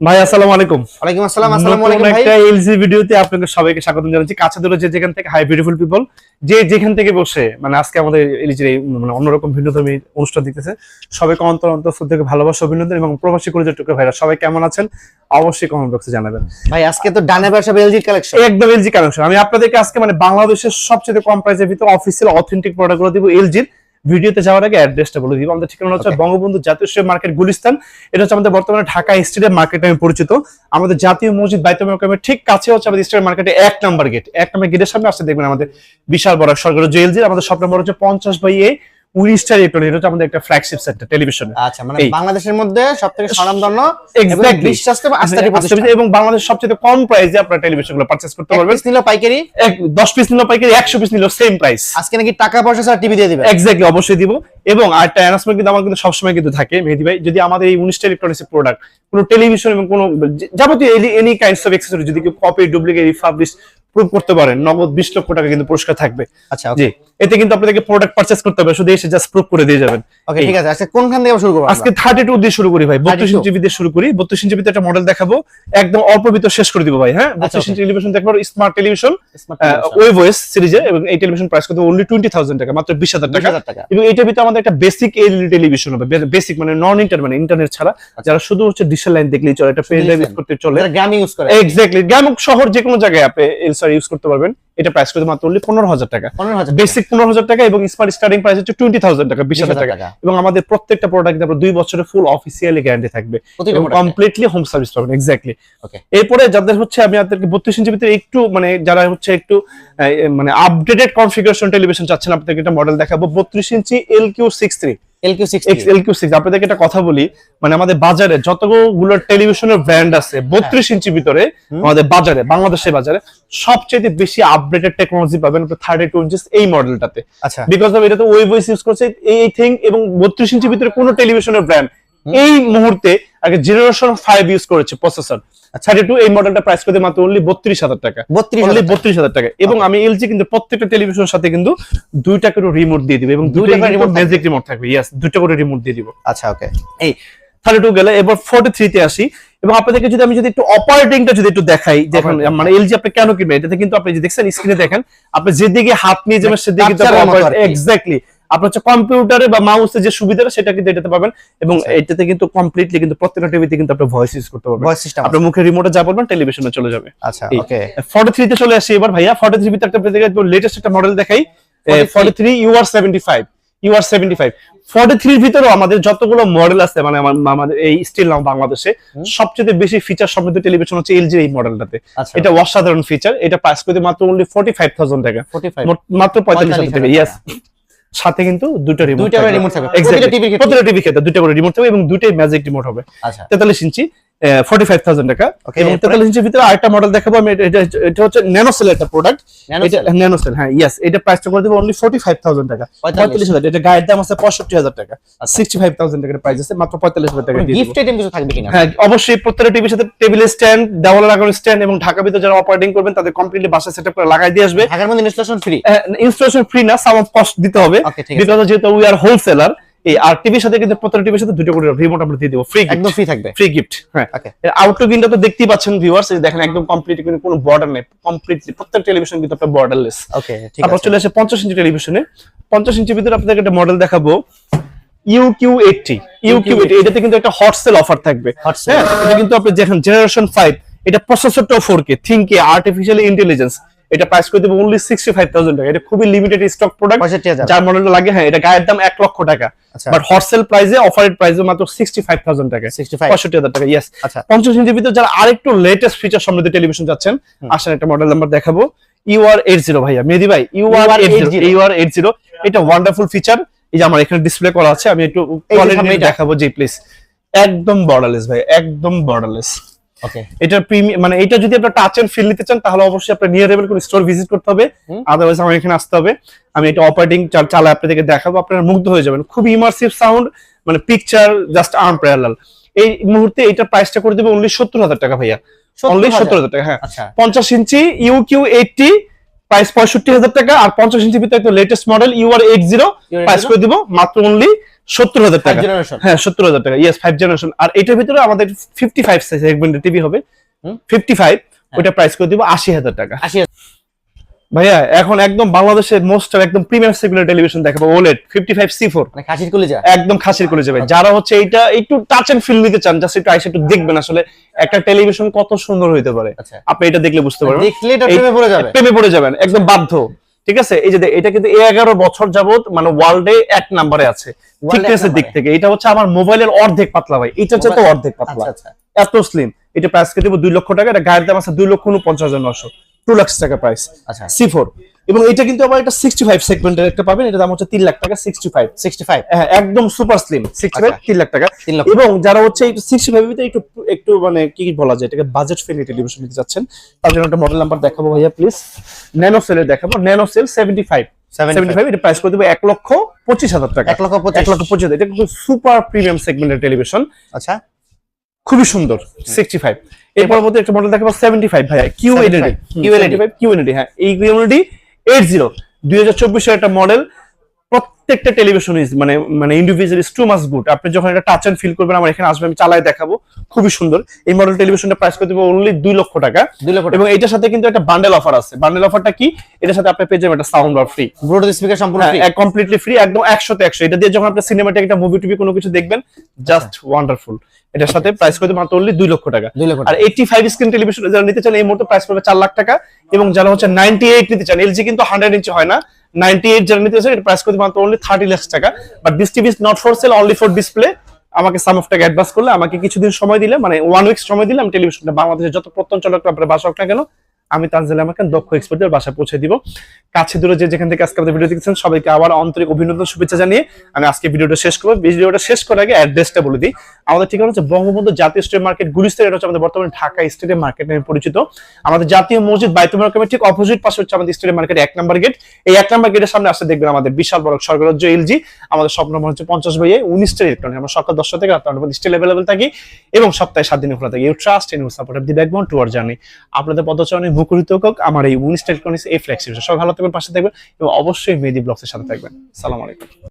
ভাই আসসালামু আলাইকুম। ওয়ালাইকুম আসসালাম আসসালামু আলাইকুম ভাই। একটা এলজি ভিডিওতে আপনাকে সবাইকে স্বাগত জানাচ্ছি। কাছে দূরে যে যেখান থেকে হাই বিউটিফুল পিপল যে যেখান থেকে বসে মানে আজকে আমাদের এলজির মানে অন্যরকম ভিন্নধর্মী অনুষ্ঠান দিতেছে সবাইকে অন্তর অন্তর থেকে ভালোবাসা অভিনন্দন এবং প্রবাসী ভাইরা সবাই কেমন আছেন? অবশ্যই কমেন্ট বক্সে জানাবেন। ভাই আজকে তো ডানে বাসা এলজি কালেকশন একদম এলজি কানেকশন আমি আপনাদেরকে আজকে মানে বাংলাদেশের সবচেয়ে কম প্রাইসের ভিতরে অফিসিয়াল অথেন্টিক প্রোডাক্টগুলো দিব এলজির ভিডিওতে যাওয়ার আগে অ্যাড্রেসটা বলে দিব আমাদের ঠিকানা হচ্ছে বঙ্গবন্ধু জাতীয় স্টেডিয়াম মার্কেট গুলিস্তান। এটা হচ্ছে আমাদের বর্তমানে ঢাকা স্টেডিয়াম মার্কেট নামে পরিচিত। আমাদের জাতীয় মসজিদ বাইতুল মোকামের ঠিক কাছে হচ্ছে আমাদের স্টেট মার্কেটে এক নম্বর গেট এক নম্বর গেটের সামনে আসতে দেখবেন আমাদের বিশাল বড় সরকারি জেল আমাদের সব নম্বর হচ্ছে পঞ্চাশ বাই এ উনিশটা ইলেকট্রনিক এটা হচ্ছে আমাদের একটা ফ্ল্যাগশিপ সেন্টার টেলিভিশন আচ্ছা মানে বাংলাদেশের মধ্যে সবথেকে স্বনামধন্য আস্থারি প্রতিষ্ঠান আচ্ছা, এবং বাংলাদেশ সবচেয়ে কম প্রাইসে আপনারা টেলিভিশনগুলো পারচেস করতে পারবেন। নিলো পাইকারি? এক দশ পিস নিল পাইকারি একশো পিস নিল সেম প্রাইস আজকে নাকি টাকা পয়সা ছাড়া টিভি দিয়ে দিবে এক্স্যাক্টলি অবশ্যই দিব। এবং আরেকটা অ্যানাউন্সমেন্ট কিন্তু আমার কিন্তু সবসময় কিন্তু থাকে মেহেদি ভাই যদি আমাদের এই উনিশটা ইলেকট্রনিক্স প্রোডাক্ট কোনো টেলিভিশন এবং কোনো যাবতীয় এনি কাইন্ডস অফ অ্যাক্সেসরি যদি কেউ কপি ডুপ্লিকেট রিফাবলিশ প্রুভ করতে পারেন নগদ বিশ লক্ষ টাকা কিন্তু পুরস্কার থাকবে। আচ্ছা জি। এতে কিন্তু আপনাদেরকে প্রোডাক্ট পারচেস করতে হবে শুধু এসে জাস্ট প্রুভ করে দিয়ে যাবেন। ওকে ঠিক আছে আজকে কোনখান থেকে শুরু করব আজকে থার্টি টু দিয়ে শুরু করি ভাই 32 ইঞ্চি দিয়ে শুরু করি বত্রিশ ইঞ্চি ভিতরে একটা মডেল দেখাবো একদম অল্প ভিতর শেষ করে দিব ভাই হ্যাঁ? বত্রিশ okay. ইঞ্চি টেলিভিশন দেখব স্মার্ট টেলিভিশন। ওয়েভ ওয়েস সিরিজে এবং এই টেলিভিশন প্রাইস কত? অনলি টোয়েন্টি থাউজেন্ড টাকা মাত্র বিশ হাজার টাকা। 20,000 টাকা। এবং ভিতরে আমাদের একটা বেসিক এলইডি টেলিভিশন হবে বেসিক মানে নন ইন্টার মানে ইন্টারনেট ছাড়া যারা শুধু হচ্ছে ডিজিটাল লাইন দেখলেই চলে একটা পেন ড্রাইভ ইউজ করতে চলে। গ্রামে ইউজ করে। এক্স্যাক্টলি শহর যে কোনো জায়গায় আপনি এলসার ইউজ করতে পারবেন। এটা প্রাইস করতে মাত্র অনলি পনেরো হাজার টাকা। পনেরো হাজার বেসিক পনেরো হাজার টাকা এবং স্মার্ট স্টার্টিং প্রাইস হচ্ছে টোয়েন্টি থাউজেন্ড টাকা বিশ হাজার টাকা। টাকা। এবং আমাদের প্রত্যেকটা প্রোডাক্ট আপনার দুই বছরের ফুল অফিসিয়ালি গ্যারান্টি থাকবে। কমপ্লিটলি হোম সার্ভিস পাবেন এক্স্যাক্টলি. এরপরে যাদের হচ্ছে আমি আপনাদেরকে বত্রিশ ইঞ্চি ভিতরে একটু মানে যারা হচ্ছে একটু মানে আপডেটেড কনফিগারেশন টেলিভিশন চাচ্ছেন আপনাদেরকে একটা মডেল দেখাবো। বত্রিশ inch L Q six three আপনাদেরকে একটা কথা বলি মানে আমাদের বাজারে যতগুলো টেলিভিশনের ব্র্যান্ড আছে বত্রিশ ইঞ্চি ভিতরে আমাদের বাজারে বাংলাদেশের বাজারে সবচেয়ে বেশি আপডেটেড টেকনোলজি পাবেন থার্টি টু ইঞ্চিস এই মডেলটাতে আচ্ছা। বিকজ অফ এটা তো ওয়েব ইউজ করছে এই থিং এবং বত্রিশ ইঞ্চি ভিতরে কোনো টেলিভিশনের ব্র্যান্ড এই মুহূর্তে আগে জেনারেশন ফাইভ ইউজ করেছে প্রসেসর থার্টি টু এই মডেলটা প্রাইস করতে মাত্র অনলি বত্রিশ হাজার টাকা। অনলি বত্রিশ হাজার টাকা। এবং আমি এলজি কিন্তু প্রত্যেকটা টেলিভিশনের সাথে কিন্তু দুইটা করে রিমোট দিয়ে দিবে এবং দুইটা রিমোট ম্যাজিক রিমোট থাকবে। ইয়েস দুইটা করে রিমোট দিয়ে দিব। আচ্ছা ওকে থার্টি টু গেলে এবার ফোর্টি থ্রিতে আসি। এবং আপনাদেরকে যদি আমি যদি একটু অপারেটিংটা যদি একটু দেখাই দেখেন মানে এলজি আপনি কেন কিনবেন? এটাতে কিন্তু আপনি যে দেখছেন স্ক্রিনে দেখেন আপনি যেদিকে হাত নিয়ে যাবেন সেদিকে কিন্তু Touch-এর মতো আর কি। এক্স্যাক্টলি আপনার হচ্ছে কম্পিউটারে বা মাউসে যে সুবিধাটা সেটা কিন্তু এটাতে পাবেন। এবং আচ্ছা। এটাতে কিন্তু কমপ্লিটলি কিন্তু প্রত্যেকটা টিভিতে কিন্তু আপনি ভয়েস ইউজ করতে পারবেন। ভয়েস সিস্টেম আপনার মুখে রিমোটে যা বলবেন টেলিভিশনে চলে যাবে। আচ্ছা ওকে ফর্টি থ্রিতে চলে আসি এবার ভাইয়া। ফর্টি থ্রি ভিতরে একটা লেটেস্ট একটা মডেল দেখাই। 43 forty three UR seventy five forty থ্রির ভিতরেও আমাদের যতগুলো মডেল আছে মানে আমাদের এই স্টিল বাংলাদেশে সবচেয়ে বেশি ফিচার সমৃদ্ধ টেলিভিশন হচ্ছে এলজি এই মডেলটাতে আচ্ছা। এটা অসাধারণ ফিচার এটা প্রাইস করতে মাত্র অনলি ফর্টি ফাইভ থাউজেন্ড টাকা 45 মাত্র পঁয়তাল্লিশ হাজার টাকা। 45,000 ইয়াস সাথে কিন্তু দুটো রিমোট দুটো রিমোট থাকবে। প্রতিটা টিভির ক্ষেত্রে দুটো করে রিমোট থাকবে এবং দুটোই ম্যাজিক রিমোট হবে। আচ্ছা। তেতাল্লিশ ইঞ্চি। ফর্টি ফাইভ থাউজেন্ড টাকা। এবং তেতাল্লিশ ইঞ্চির ভিতরে আরেকটা মডেল দেখাবো আমি। এটা- এটা- এটা হচ্ছে ন্যানোসেল একটা প্রোডাক্ট এটা ন্যানোসেল হ্যাঁ ইয়েস এটা প্রাইসটা করে দেবো অনলি ফর্টি ফাইভ থাউজেন্ড টাকা। পঁয়তাল্লিশ। হাজার এটা গায়ের দাম আছে পঁয়ষট্টি হাজার টাকা। আচ্ছা। সিক্সটি ফাইভ থাউজেন্ড টাকার প্রাইস আছে মাত্র পঁয়তাল্লিশ হাজার টাকা গিফট আইটেম কিছু থাকবে কিনা? হ্যাঁ অবশ্যই প্রত্যেকটা টিভির সাথে টেবিল স্ট্যান্ড দেওয়ালে লাগানো স্ট্যান্ড এবং ঢাকা ভিতরে যারা অপারেটিং করবেন তাদের কমপ্লিটলি বাসা সেট করে লাগাই দিয়ে আসবে। ঢাকার মধ্যে ইনস্টলেশন ফ্রি ইনস্টলেশন ফ্রি না সাম কস্ট দিতে হবে। বিকজ যেহেতু উই আর হোলসেলার এই আর টিভির সাথে কিন্তু প্রত্যেকটা টিভির সাথে দুটো করে রিমোট আমরা দিয়ে দেবো ফ্রি একদম ফ্রি থাকবে। ফ্রি গিফট হ্যাঁ। ওকে আউটলুক তো দেখতেই পাচ্ছেন ভিউয়ার্স দেখেন একদম কমপ্লিট কিন্তু কোনো বর্ডার নেই কমপ্লিটলি প্রত্যেক টেলিভিশন কিন্তু আপনার বর্ডারলেস ওকে ঠিক তারপর আছে। চলে আসে পঞ্চাশ ইঞ্চি টেলিভিশনে পঞ্চাশ ইঞ্চির ভিতরে আপনাদের একটা মডেল দেখাবো U Q eighty U Q eighty এটাতে কিন্তু একটা হট সেল অফার থাকবে। হ্যাঁ এটা কিন্তু আপনি দেখেন জেনারেশন ফাইভ এটা প্রসেসরটাও ফোর কে থিঙ্কে আর্টিফিশিয়াল ইন্টেলিজেন্স এটা প্রাইস করে দেবো অনলি সিক্সটি ফাইভ থাউজেন্ড টাকা। এটা খুবই লিমিটেড স্টক প্রোডাক্ট যার মডেলটা লাগে হ্যাঁ এটা গায়ের দাম এক লক্ষ টাকা। বাট হট সেল প্রাইসে অফারেড প্রাইসে মাত্র সিক্সটি ফাইভ থাউজেন্ড টাকা। সিক্সটি ফাইভ পঁয়ষট্টি হাজার টাকা ইয়েস আচ্ছা। পঞ্চাশ ইঞ্চির ভিতরে যারা আরেকটু লেটেস্ট ফিচার সমৃদ্ধ টেলিভিশন যাচ্ছেন। আসেন একটা মডেল নাম্বার দেখাবো। ইউআর এইট জিরো ভাইয়া মেহেদি ভাই UR eight zero UR80 UR eight zero এটা ওয়ান্ডারফুল ফিচার এই যে আমার এখানে ডিসপ্লে করা আছে আমি একটু। দেখাবো জি প্লিজ একদম বর্ডারলেস ভাই একদম বর্ডারলেস ওকে এটা প্রিমিয়াম মানে এটা যদি আপনার টাচ এন্ড ফিল নিতে চান তাহলে অবশ্যই আপনার নিয়ার লেভেল কোন স্টোর ভিজিট করতে হবে। আদারওয়াইজ আমার এখানে আসতে হবে। আমি এটা অপারেটিং চালা আপনাদেরকে দেখাবো। আপনারা মুগ্ধ হয়ে যাবেন। খুব ইমার্সিভ সাউন্ড মানে পিকচার জাস্ট আর্ম প্যারালাল এই মুহূর্তে এটা প্রাইসটা করে দেবে অনলি সত্তর হাজার টাকা ভাইয়া। অনলি সত্তর হাজার টাকা হ্যাঁ। আচ্ছা। পঞ্চাশ inch U Q eighty price পঁয়ষট্টি হাজার টাকা আর পঞ্চাশ ইঞ্চি ভিতরে একটা latest model UR eight zero price করে দিব মাত্র অনলি সত্তর হাজার টাকা। হ্যাঁ সত্তর হাজার টাকা। ইয়েস ফাইভ জেনারেশন আর এটার ভিতরে আমাদের ফিফটি ফাইভ সেগমেন্টের টিভি হবে। ফিফটি ফাইভ ওইটা প্রাইস করে দিব আশি হাজার টাকা। আশি ভাইয়া এখন একদম বাংলাদেশের মোস্ট একদম প্রিমিয়াম সেগমেন্টের টেলিভিশন দেখাবো OLED fifty five C four মানে খাসির কলিজা? একদম খাসির করে যাবে যারা হচ্ছে এইটা একটু টাচ এন্ড ফিল নিতে চান জাস্ট একটু আইসা একটু দেখবেন আসলে একটা টেলিভিশন কত সুন্দর হইতে পারে। আচ্ছা। আপনি এটা দেখলে বুঝতে পারবেন। দেখলে এটা প্রেমে পড়ে যাবে। প্রেমে পড়ে যাবেন একদম বাধ্য। ঠিক আছে? এই যে এটা কিন্তু এগারো বছর যাবত মানে ওয়ার্ল্ডে এক নাম্বারে আছে। World থিকনেসের দিক থেকে। এটা হচ্ছে আমার মোবাইলের অর্ধেক পাতলা ভাই। এটা হচ্ছে তো অর্ধেক পাতলা। আচ্ছা আচ্ছা। এত স্লিম এটা প্রাইস কে দেবো দুই লক্ষ টাকা এটা গায়ের দাম আছে দুই লক্ষ উনপঞ্চাশ হাজার নশো টু লাখ টাকা প্রাইস আচ্ছা। সি ফোর এবং এটা কিন্তু আবার একটা সিক্সটি ফাইভ সেগমেন্টের একটা পাবেন। এটা দাম হচ্ছে তিন লাখ টাকা সিক্সটি ফাইভ সিক্সটি ফাইভ হ্যাঁ একদম সুপার স্লিম সিক্সটি ফাইভ। তিন লাখ টাকা। তিন লক্ষ এবং যারা হচ্ছে সিক্সটি ফাইভ ভিতরে একটু একটু মানে কি বলা যায় এটাকে বাজেট ফ্রেন্ডলি টেলিভিশন নিতে যাচ্ছেন তার জন্য একটা মডেল নাম্বার দেখাবো ভাইয়া প্লিজ ন্যানো সেলের দেখাবো। Nano cell seventy five seventy five এটা প্রাইস করে দেবো এক লক্ষ পঁচিশ হাজার টাকা। এক লক্ষ এক লক্ষ পঁচিশ এটা কিন্তু সুপার প্রিমিয়াম সেগমেন্টের টেলিভিশন আচ্ছা। খুবই সুন্দর সিক্সটি ফাইভ এর পরবর্তী একটা মডেল দেখাবো সেভেন্টি ফাইভ ভাইয়া Q 75, Q five Q LED হ্যাঁ এই কিউ এলইডি এইট জিরো দুই হাজার চব্বিশের একটা মডেল প্রত্যেকটা টেলিভিশন ইজ মানে মানে individual is to mass good আপনি যখন এটা টাচ এন্ড ফিল করবেন আমার এখানে আসবে আমি চালাই দেখাবো। খুবই সুন্দর। এই মডেল টেলিভিশনটা প্রাইস করে দেবো অনলি দুই লক্ষ টাকা। দুই লক্ষ এবং এটার সাথে কিন্তু একটা বান্ডেল অফার আছে। বান্ডেল অফারটা কি? এটার সাথে আপনি পেয়ে যাবেন একটা sound bar free Bluetooth speaker সম্পূর্ণ free? কমপ্লিটলি ফ্রি একদম একশোতে একশো। এটা দিয়ে যখন আপনি সিনেমাটিক একটা মুভি টুভি কোনো কিছু দেখবেন জাস্ট ওয়ান্ডারফুল এটার সাথে প্রাইস করে দেবো মাত্র অনলি দুই লক্ষ টাকা। দুই লক্ষ আর এইটি ফাইভ স্ক্রিন টেলিভিশন যারা নিতে চান এই মুহূর্তে প্রাইস পড়বে চার লাখ টাকা। এবং যারা হচ্ছে নাইনটি এইট নিতে চান এলজি কিন্তু হান্ড্রেড ইঞ্চি হয় না। এইট মাত্র থার্টি টাকা। টিভি সেল ডিসপ্লে আমাকে সাম অফ অ্যাডভান্স করলে, আমাকে কিছুদিন সময় দিলে মানে ওয়ান উইক সময় দিলে আমি টেলিভিশনটা বাংলাদেশের যত প্রত্যঞ্চল আপনার বাসক না কেন আমি তানজিল আমাকে দক্ষ এক্সপার্টের বাসায় পৌঁছে দিব। কাছে দূরে যে যেখান থেকে আজকে আমাদের ভিডিও দেখছেন সবাইকে আবার আন্তরিক অভিনন্দন, শুভেচ্ছা জানিয়ে আমি আজকে ভিডিওটা শেষ করব। ভিডিওটা শেষ করার আগে অ্যাড্রেসটা বলে দিই। আমাদের ঠিকানা হচ্ছে বঙ্গবন্ধু জাতীয় স্টেট মার্কেট, গুলিস্তান। এটা হচ্ছে আমাদের বর্তমানে ঢাকা স্টেটের মার্কেট নামে পরিচিত। আমাদের জাতীয় মসজিদ বাইতুল মার্কেটের ঠিক অপোজিট পাশে হচ্ছে আমাদের স্টেটের মার্কেট এক নাম্বার গেট এই এক নম্বর গেটের সামনে আসতে দেখবেন আমাদের বিশাল বড় স্বর্গরাজ্য এলজি আমাদের স্বপ্ন নম্বর হচ্ছে পঞ্চাশ বাইয়ে উনিশটা ইলেকট্রনিক আমরা সকাল দশটা থেকে রাত নটা স্টিল অ্যাভেলেবল থাকি এবং সপ্তাহে সাত দিনে খোলা থাকি। You trust in support of the backbone to our journey আপনাদের পদচারণে মুখরিত হোক, আমার এই উনিশটা ইলেকট্রনিক্স এই ফ্ল্যাগশিপ সব ভালো থাকবেন, পাশে থাকবেন এবং অবশ্যই মেহেদি ব্লগসের সাথে থাকবেন। সালাম আলাইকুম।